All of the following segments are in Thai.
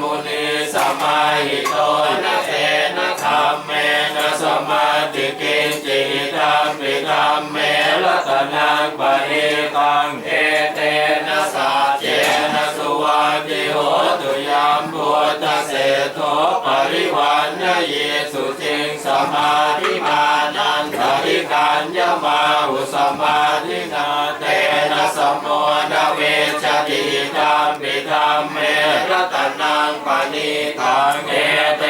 มุนีสมาหิโตนะเสนะธรรมเมนะสมาติกินจิธรรมิธรรมเมรัตนังปริตังเอเตนะสัต นะสุวัติโหตุยามพุทธเสโทปริวันยเยสุจิงสมาธิมานันทริกัญญมาอุสมาธินาเตนะสมโนนเวชติธรรมปิธรรมเมรตนังปณิทังเอเต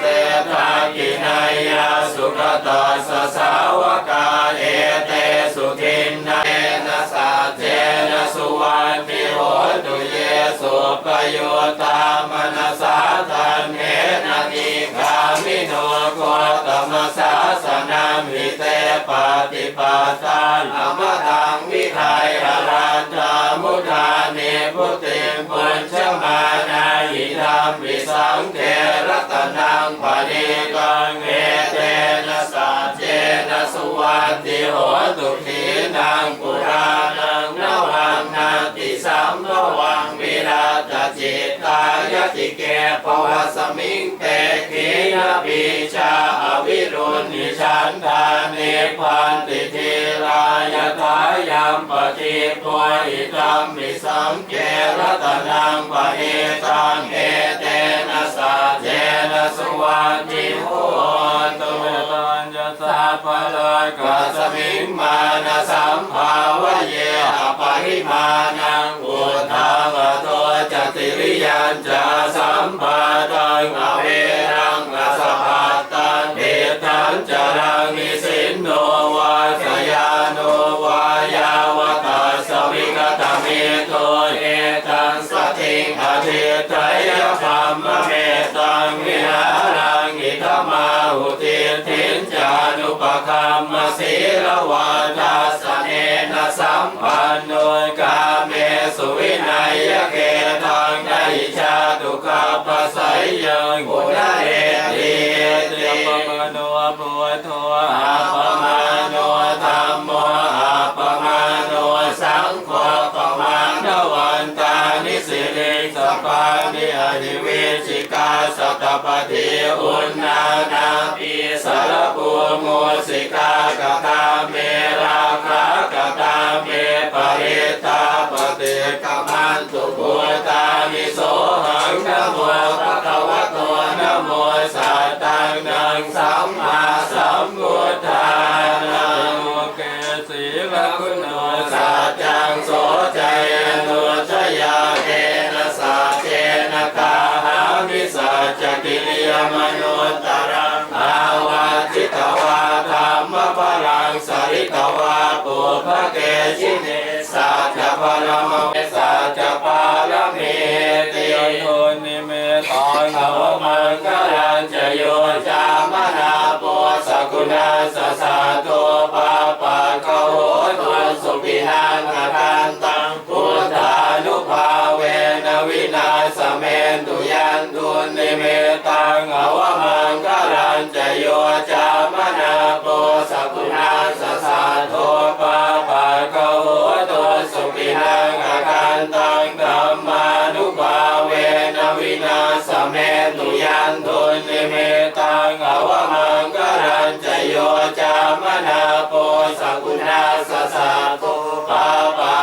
เตทากินายาสุขตัสสะสาวกาเอเตสุทินนาเอนะสัจเจนะสุวันติโหตุเยสุปโยตามนัสสาทันเนนานิกามิโนโกตมสาสนามิเตปฏิปทานอมตังวิไทยอรันตามุทานิพุติมปุญชมานายิธรรมวิสังเท วัตติโหตุขีนางปุรานังนวังนาติสัมภวังวิ ราชจิตตายติเกปวสมิงเตขีนปิชาอวิรุณิชันทานิพันติทีรายทายามปฏิปวยธรรมมิสังเกรตนังปณิตังเอเตนะสัจเจนะสุวัติโหตุเมตัญญสาภลยกัสมิงมานะสัมภาวะเยอปริมาณัง ยัญจะสัมปาตังอเวรังอสภัตตังเอตังจารังนิสินโนวาสยาโนวายาวตาสวิกตเมโตเอตังสติงอธิไตยพัมมะเมตังวิหารังอิทมาหุติทินจานุปคัมมศีลวาทาส สัมปันโนกาเมสุวินัยเกตังไดชาตุกาปสัยยังบุญเรติตรีปมโนปุถโทอาปมาโนธรรมโมอาปมาโนสังโฆปมาณวันตานิสิริสปานิอหิเวชิ สัตปฏิอุณนานาปีสารภูมุสิกากตาเมราคากตาเมปริตาปฏิกมันตุภูตามิโสหังนะโมภะคะวะโตนะโมสัตตังนังสัมมาส มนุตรังอาวาจิตวาธรรมปรังสริตวาปุพเกชิเนสัจจปรมเมสัจจปารเมติโยนิเมตังขวมังคลันจะโยจามนาปุสกุณาสสะโตปา เมตังอวมังคลันจโยจามนาโปสกุณาสสะโตปาปะกโหตุสุปินังอกันตังธัมมานุภาเวนวินาสเมตุยันตุนิเมตังอวมังคลันจโยจามนาโปสกุณาสสะโต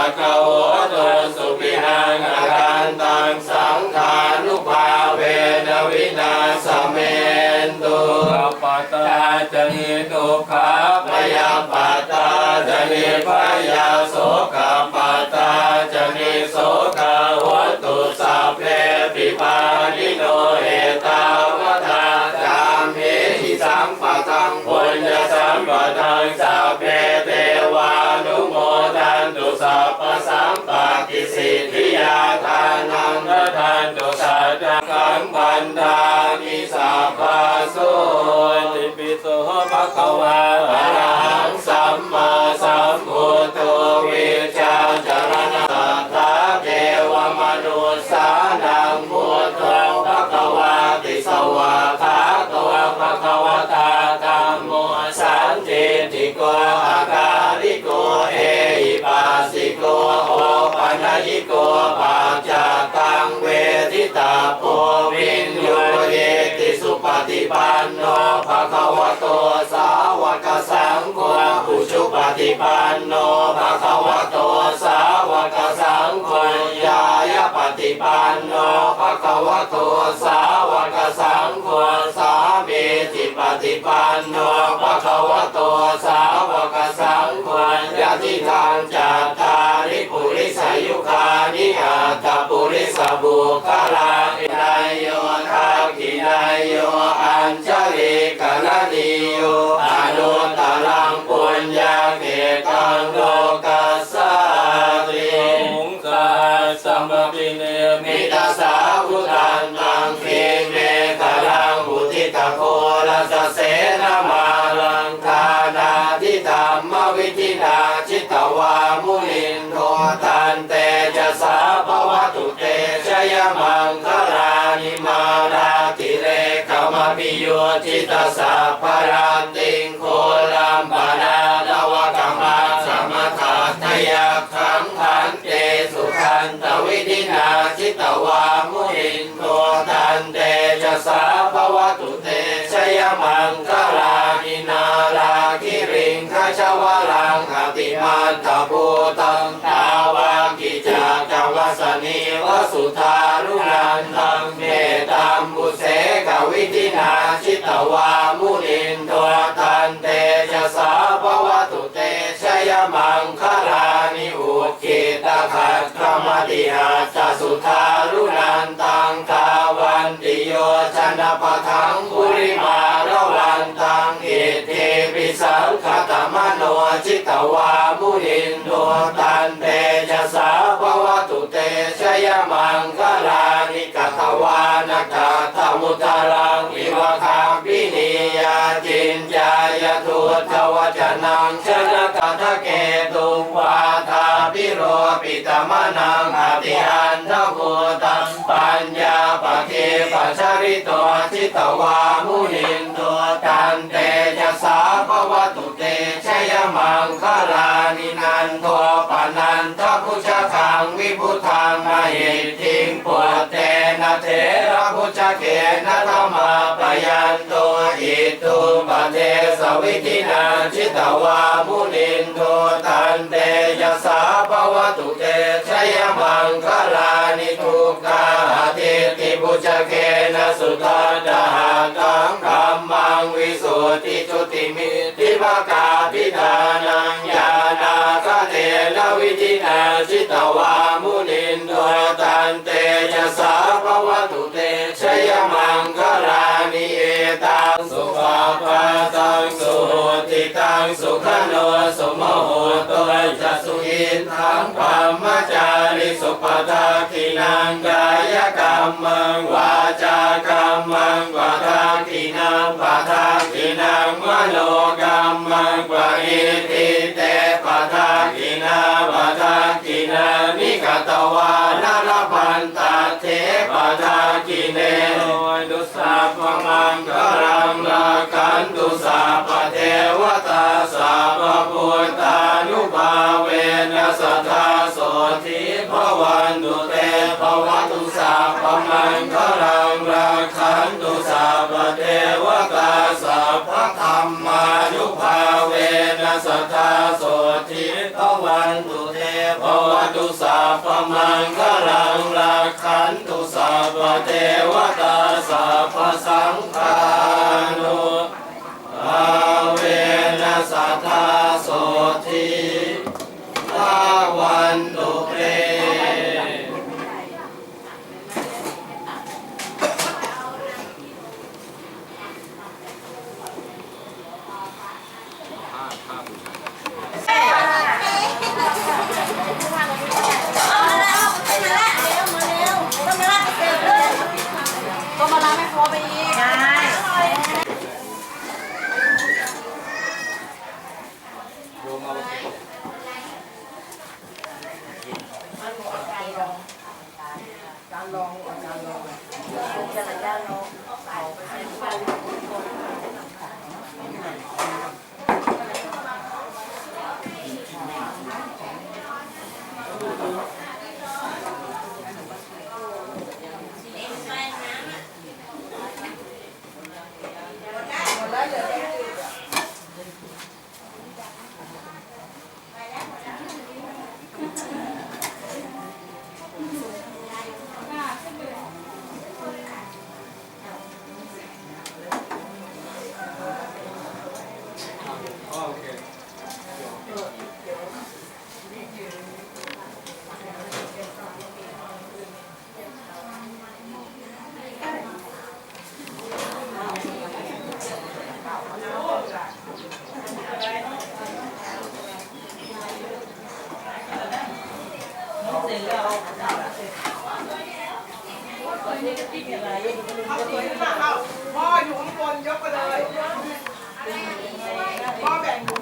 ปาปะกโหตุสุปินังอกันตังสังฆานุภาเวนวินาสเมนตุปัตตาจนิทุกขาพยาปัตตาจนิพยาโสกปัตตาจนิโส กิสิทิยาทานังระทานตุสัจจังปันธามิสาพพะโสติปิโสภะคะวะอะระหังสัมมาสัมพุทโธวิชาจารณะตาเกวมนุสานังพุทโธภะคะวะติสวะภะคะวะภะคะวะตาตัรมโมสันติติโก โพวินโยเยติสุปฏิปันโนภะคะวะโตสาวกสังโฆอุชุปฏิปันโนภะคะวะโต สาวกสังโฆยายปฏิปันโนภะคะวะโตสาวกสังโฆสามีจิปฏิปันโนภะคะวะโตสาวกสังโฆยะทิทางจัตตาริปุริสายุคานิอัตปุริสบุคลาอินายโยทักขินายโยอัญชลิกลนิโยอนุตตรังปุญญาเกตังโลกา มปิเนมิตาสาวุตันตังคิเมกลังบุติตะโคลัสเสนามาลังคานาทิธรรมวิธินาชิตวามุนินโทตันเตจะสาภวตุเตชยมังคลานิมาราติเรกมปิโยจิตสาภรันติงโคลัมปนา สาภวตุเตชยมังคลานินาราคิริงคชวลังอติมันตภูตังตาวากิจากัวัสนีวสุธารุนันตังเมตัมบุเสกวิธินาชิตวามุนินโทตันเตจะสาภวตุเตชยมังคลานิอุคิตาขัดกรรมติหาจสุธารุนันตังกาวันติ โยชนะปะทังปุริมาระวันตังอิเทปิสังคตมโนจิตวามุนินโดตันเตจะสาภวตุเต ยมังคลานิกัตวานกาธมุตรังอิวคาปินิยาจินจายทุตวจนังชนะกาทะเกตุวาทาพิโรปิตมนังอติอันทโกตังปัญญาปะเทปัชริโตจิตวามุนินโตตันเตจะสาภวตุเตชยมังคลานินันโทป เขนธรรมาปยันตุ อิตุปเทสวิธินาชิตวามุนินโทตันเตยสาภวตุเตชยมังคลานิทุกขาทิติพุชเกนะสุทาดาตังธรรมังวิสุทธิจุติมิทิภกาพิธานังญาณาคเทนวิธินาชิตวามุนินโทตันเตยสาภวตุเตชยมังคลานิเอตั งสุภาปาตังสุติตังสุขโนสุโมโห อินทังปัมมจาริสุปทาคินังกายกรรมังวาจากรรมังวาทาคินังปะทาคินังมโนกรรมังปะอิติเตปทาคินาปะทาคินานิกตวานารพันตาเทปทาคิเนโนดุสัพมังคลังลาคันตุสัพเทวตาสัพพพุทธานุภาเวนสทธาโสธิภวันตุเตภวตุสัพพมังคลังลาคันตุสัพพเทวตาสัพพธรรมานุภาเวนัสทธาโสธิภวันตุเตภวตุสัพพมังคลังลาคันตุสัพพเทวตาสัพพสังฆานุภาเวนัสทธาโสธิ วันตุเต เอาสีขึ้นมาเข้าพ่ออยู่ข้างบนยกไปเลยพ่อแบ่งหมู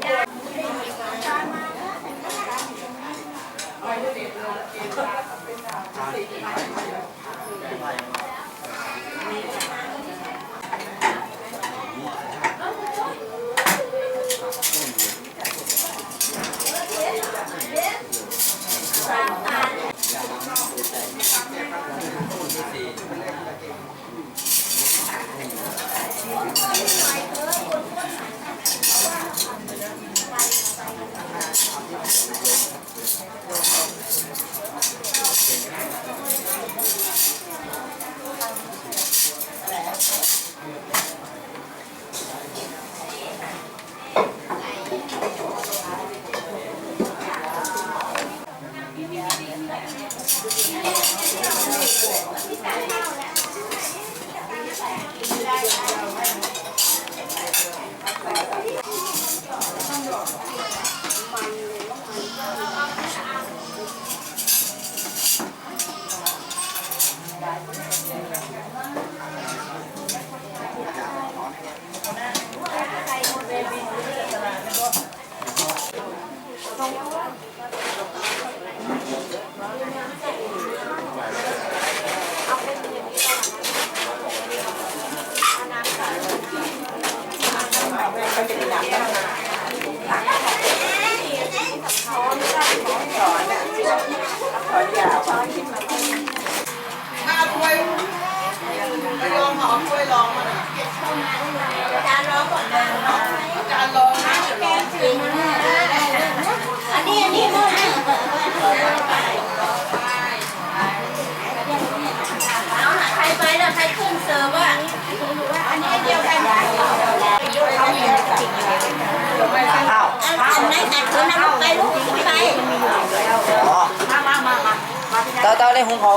เต้าเต้าได้หุงเขา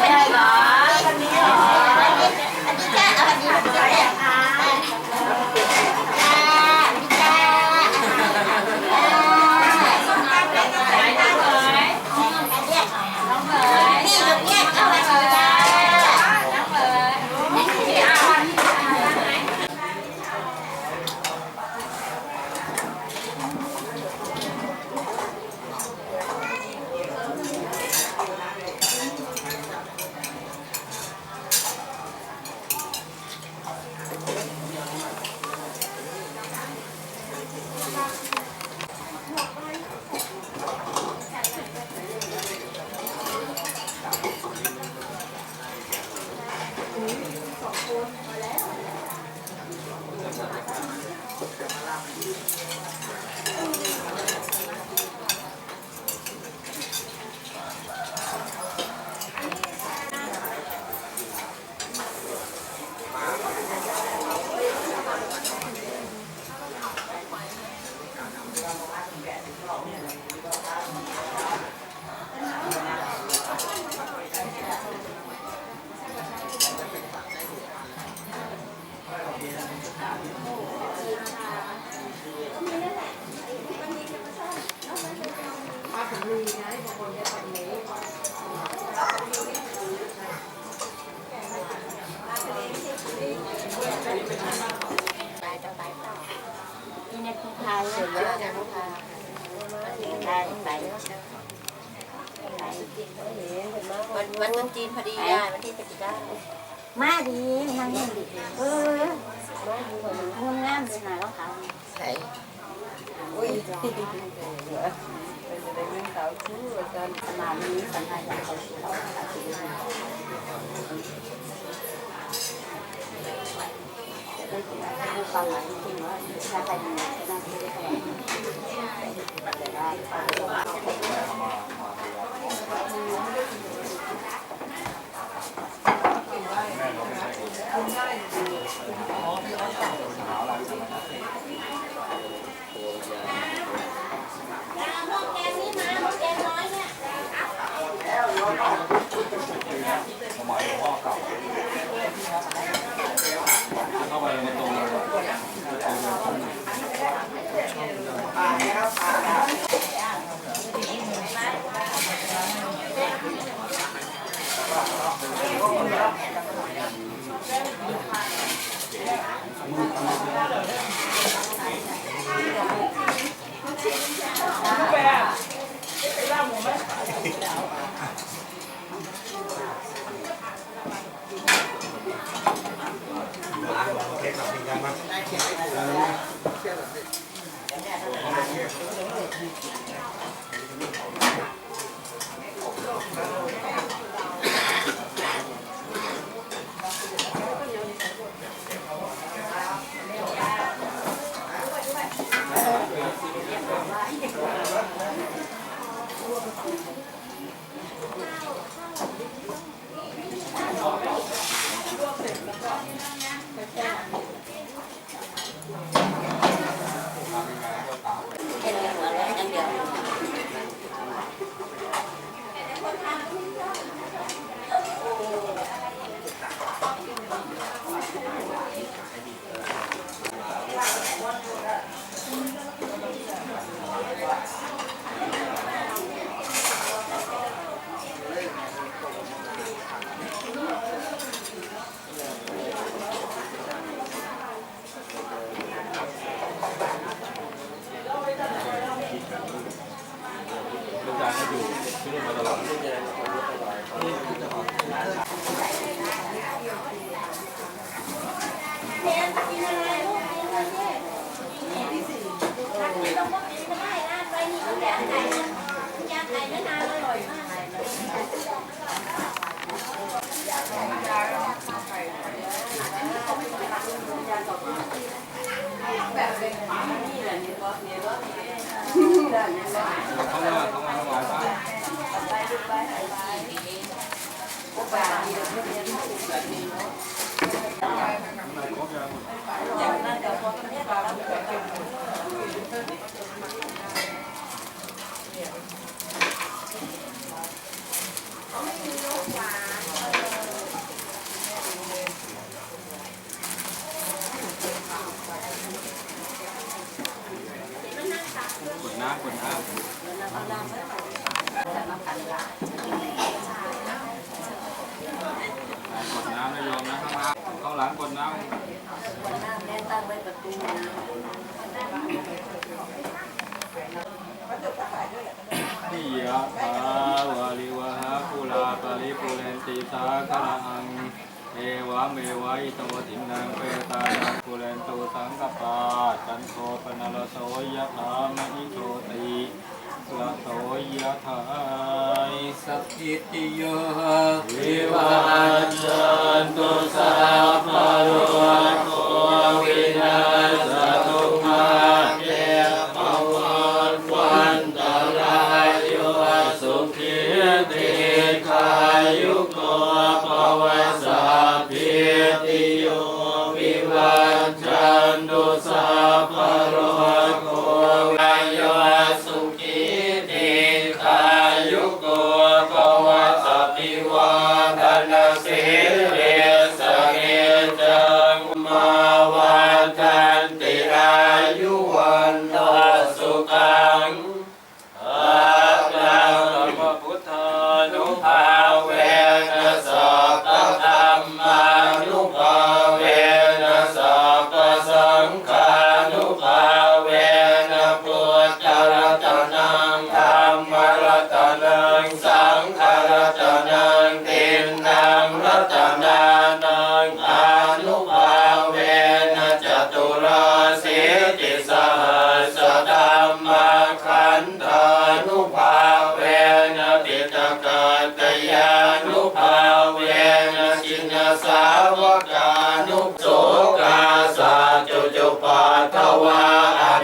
ไม่ได้หรออันนี้หรออันนี้แค่อันนี้ ันจีนพอดีได้วันที่จะได้มาดีนั่งเล่นดิเออมาดีกว่ามันงามงามเลยนะรองเท้าใส่สมานี้สัญญาอย่างเขาเขาขาดสิได้ผู้ฟังหลายจริงว่าถ้าใครมีน่าจะได้ นิยะถาวาลิวหาภูลาปาริปุเรนติสาคลังเอวะเมวะอิโตทินังเปตานังปุเรนตุสังกปาจันโทปนรโสยะถามณิโชติละโสยะถายสัพพิติโยวิวัจจันตุสัพพะโรโควิ น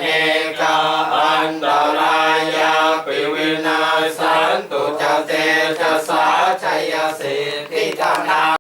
เนกาอันตรายาปิวินาสันตุจเจจัสาชัยสิทธิธนา